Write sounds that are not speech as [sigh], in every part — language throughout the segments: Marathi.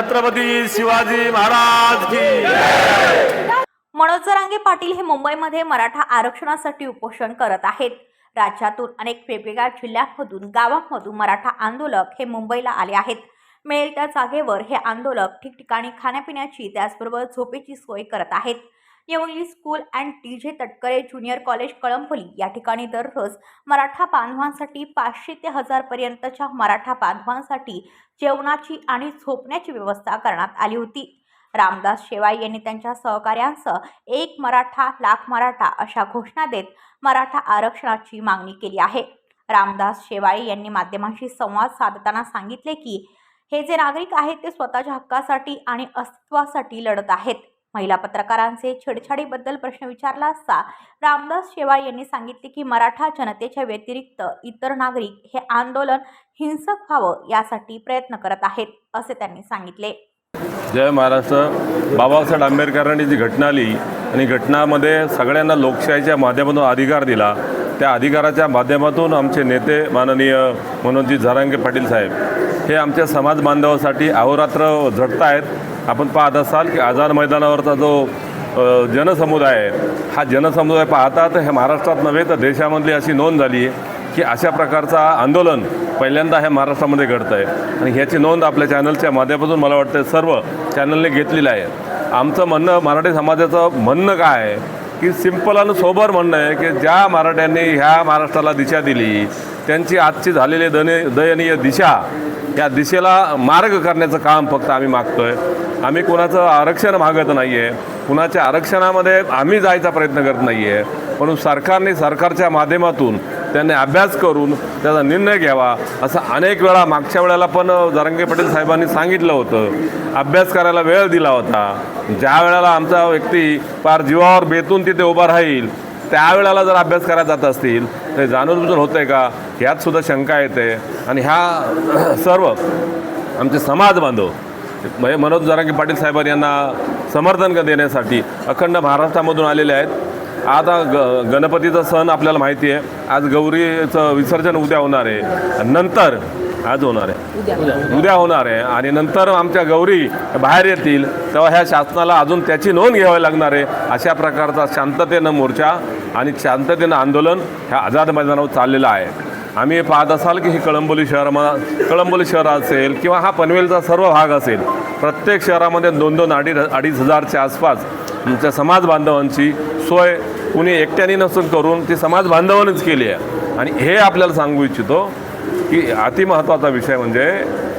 छत्रपती शिवाजी महाराज की मनोज जरांगे पाटील हे मुंबईमध्ये मराठा आरक्षणासाठी उपोषण करत आहेत. राज्यातून अनेक वेगवेगळ्या जिल्ह्यांमधून गावांमधून मराठा आंदोलक हे मुंबईला आले आहेत. मिळेल त्या जागेवर हे आंदोलक ठिकठिकाणी खाण्यापिण्याची त्याचबरोबर झोपेची सोय करत आहेत. येवली स्कूल अँड टी जे तटकरे ज्युनियर कॉलेज कळंबोली. या ठिकाणी दररोज मराठा बांधवांसाठी पाचशे ते हजारपर्यंतच्या मराठा बांधवांसाठी जेवणाची आणि झोपण्याची व्यवस्था करण्यात आली होती. रामदास शेवाई यांनी त्यांच्या सहकाऱ्यांसह एक मराठा लाख मराठा अशा घोषणा देत मराठा आरक्षणाची मागणी केली आहे. रामदास शेवाळे यांनी माध्यमांशी संवाद साधताना सांगितले की हे जे नागरिक आहेत ते स्वतःच्या हक्कासाठी आणि अस्तित्वासाठी लढत आहेत. महिला पत्रकारांचे छेडछाडीबद्दल प्रश्न विचारला असता रामदास शेवाळी यांनी सांगितले की मराठा जनतेच्या व्यतिरिक्त इतर नागरिक हे आंदोलन हिंसक व्हावं यासाठी प्रयत्न करत आहेत असे त्यांनी सांगितले. जय महाराष्ट्र. बाबासाहेब आंबेडकरांनी जी घटना आली आणि घटनामध्ये सगळ्यांना लोकशाहीच्या माध्यमातून अधिकार दिला त्या अधिकाराच्या माध्यमातून आमचे नेते माननीय मनोजी झरांगे पाटील साहेब हे आमच्या समाज बांधवासाठी अहोरात्र झटत आहेत आपण पाहत असाल की आझाद मैदानावरचा जो जनसमुदाय आहे हा जनसमुदाय पाहता तर हे महाराष्ट्रात नव्हे तर देशामधली अशी नोंद झाली आहे की अशा प्रकारचा आंदोलन पहिल्यांदा हे महाराष्ट्रामध्ये घडतं आहे. आणि ह्याची नोंद आपल्या चॅनलच्या माध्यमातून मला वाटतं सर्व चॅनलने घेतलेलं आहे. आमचं म्हणणं मराठी समाजाचं म्हणणं काय आहे? की सिंपल आणि सोबर म्हणणं आहे की ज्या मराठ्यांनी ह्या महाराष्ट्राला दिशा दिली त्यांची आजची झालेली दने दयनीय दिशा या दिशेला मार्ग करण्याचं काम फक्त आम्ही मागतो आहे आम्ही कुणाचं आरक्षण मागत नाही आहे कुणाच्या आरक्षणामध्ये आम्ही जायचा प्रयत्न करत नाही आहे म्हणून सरकारने सरकारच्या माध्यमातून त्यांनी अभ्यास करून त्याचा निर्णय घ्यावा असं अनेक वेळा मागच्या वेळेला पण जरंगे पटेल साहेबांनी सांगितलं होतं. अभ्यास करायला वेळ दिला होता. ज्या वेळेला आमचा व्यक्ती फार जीवावर बेतून तिथे उभा राहील त्यावेळेला जर अभ्यास करायला जात असतील तर जाणूनबुजून होतं आहे का? ह्यात सुद्धा शंका येते. आणि ह्या [clears throat] सर्व आमचे समाज बांधव म्हणजे मनोज जरांगे पाटील साहेबांनी यांना समर्थन देण्यासाठी अखंड महाराष्ट्रामधून आलेले आहेत. आता ग गणपतीचा सण आपल्याला माहिती आहे. आज गौरीचं विसर्जन उद्या होणार आहे. नंतर आज होणार आहे. उद्या होणार आहे. आणि नंतर आमच्या गौरी बाहेर येतील. तेव्हा ह्या शासनाला अजून त्याची नोंद घ्यावी लागणार आहे. अशा प्रकारचा शांततेनं मोर्चा आणि शांततेनं आंदोलन ह्या आझाद मैदानावर चाललेलं आहे. आम्ही पाहत असाल की ही कळंबोली शहरामध्ये कळंबोली शहर असेल किंवा हा पनवेलचा सर्व भाग असेल प्रत्येक शहरामध्ये दोन दोन अडीच अडीच हजारच्या आसपास आमच्या समाज बांधवांची सोय कुणी एकट्याने नसून करून ती समाज बांधवांनीच केली आहे. आणि हे आपल्याला सांगू इच्छितो की अतिमहत्त्वाचा विषय म्हणजे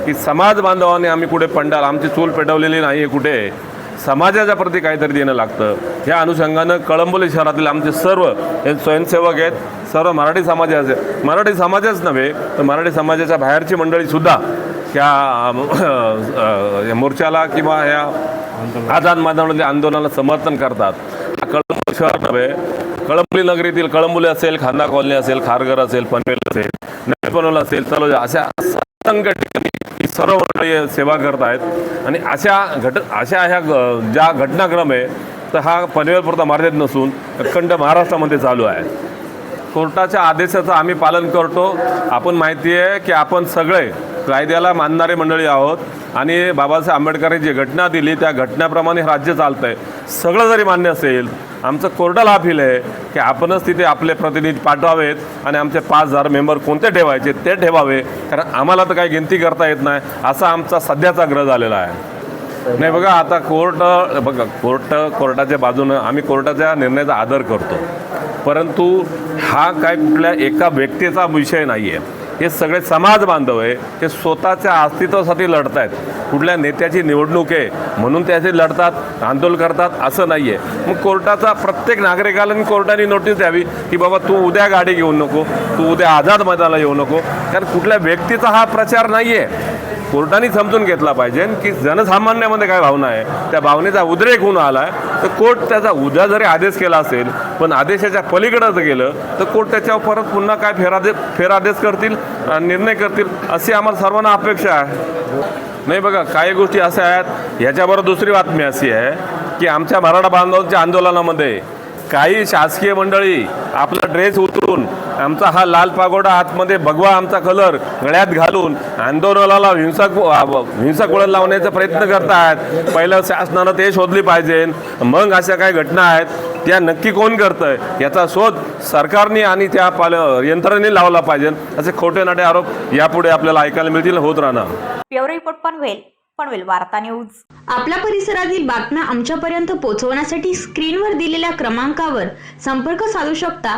की समाज बांधवांनी आम्ही कुठे पंडाल आमची चूल पेटवलेली नाही आहे कुठे समाजाच्या प्रती काहीतरी देणं लागतं. या अनुषंगानं कळंबोली शहरातील आमचे सर्व हे स्वयंसेवक आहेत. सर्व मराठी समाजाचे मराठी समाजच नव्हे तर मराठी समाजाच्या बाहेरची मंडळीसुद्धा ह्या या मोर्चाला किंवा ह्या आदान मैदानातल्या आंदोलनाला समर्थन करतात. कळंबोली शहर नव्हे कळंबोली नगरीतील कळंबोली असेल खांदा कॉलनी असेल खारघर असेल पनवेल असेल नवीपनवेल असेल तलोजा अशा असंख्य ठिकाणी सर्व सेवा करत आहेत. आणि अशा घट अशा ह्या ज्या घटनाक्रम आहे तर हा पनवेलपुरता मर्यादित नसून अखंड महाराष्ट्रामध्ये चालू आहे. कोर्टाच्या आदेशाचं आम्ही पालन करतो. आपण माहिती आहे की आपण सगळे कायद्याला मानणारे मंडळी आहोत. आणि बाबासाहेब आंबेडकरांनी जी घटना दिली त्या घटनेप्रमाणे राज्य चालतं आहे सगळं जरी मान्य असेल आमचं कोर्टाला अपील आहे की आपणच तिथे आपले प्रतिनिधी पाठवावेत आणि आमचे पाच हजार मेंबर कोणते ठेवायचे ते ठेवावे. कारण आम्हाला तर काही गिनती करता येत नाही. असा आमचा सध्याचा ग्रह झालेला आहे. नाही बघा आता कोर्ट बघा कोर्ट कोर्टाच्या बाजूनं आम्ही कोर्टाच्या निर्णयाचा आदर करतो. परंतु हा काय कुठल्या एका व्यक्तीचा विषय नाही आहे हे सगळे समाज बांधव आहे हे स्वतःच्या अस्तित्वासाठी लढत आहेत कुठल्या नेत्याची निवडणूक आहे म्हणून त्याचे लढतात आंदोलन करतात असं नाही आहे मग कोर्टाचा प्रत्येक नागरिकाला कोर्टाने नोटीस द्यावी की बाबा तू उद्या गाडी घेऊ नको तू उद्या आझाद मैदानाला येऊ नको. कारण कुठल्या व्यक्तीचा हा प्रचार नाही आहे कोर्टाने समजून घेतला पाहिजे की जनसामान्यामध्ये काय भावना आहे त्या भावनेचा उद्रेक होऊन आला आहे तर कोर्ट त्याचा उद्या जरी आदेश केला असेल पण आदेशाच्या पलीकडं जर गेलं तर कोर्ट त्याच्यावर परत पुन्हा काय फेरादे फेरादेश करतील आणि निर्णय करतील अशी आम्हाला सर्वांना अपेक्षा आहे. नाही बघा काही गोष्टी अशा आहेत ह्याच्याबरोबर दुसरी बातमी अशी आहे की आमच्या मराठा बांधवांच्या आंदोलनामध्ये काही शासकीय मंडळी आपला ड्रेस उतरून आमचा हा लाल पागोडा आतमध्ये भगवा आमचा कलर गळ्यात घालून आंदोलनाला हिंसक हिंसक वळण लावण्याचा प्रयत्न करतायत पहिलं शासनानं ते शोधली पाहिजे. मग अशा काही घटना आहेत त्या नक्की कोण करतंय? याचा शोध सरकारने आणि त्या पाल यंत्रणेने लावला पाहिजे. असे खोटे नाटे आरोप यापुढे आपल्याला ऐकायला मिळतील. होत राहणार. Bureau report Panvel. पनवेल वार्ता न्यूज. आपल्या परिसरातील बातम्या आमच्यापर्यंत पोहोचवण्यासाठी स्क्रीनवर दिलेल्या क्रमांकावर संपर्क साधू शकता.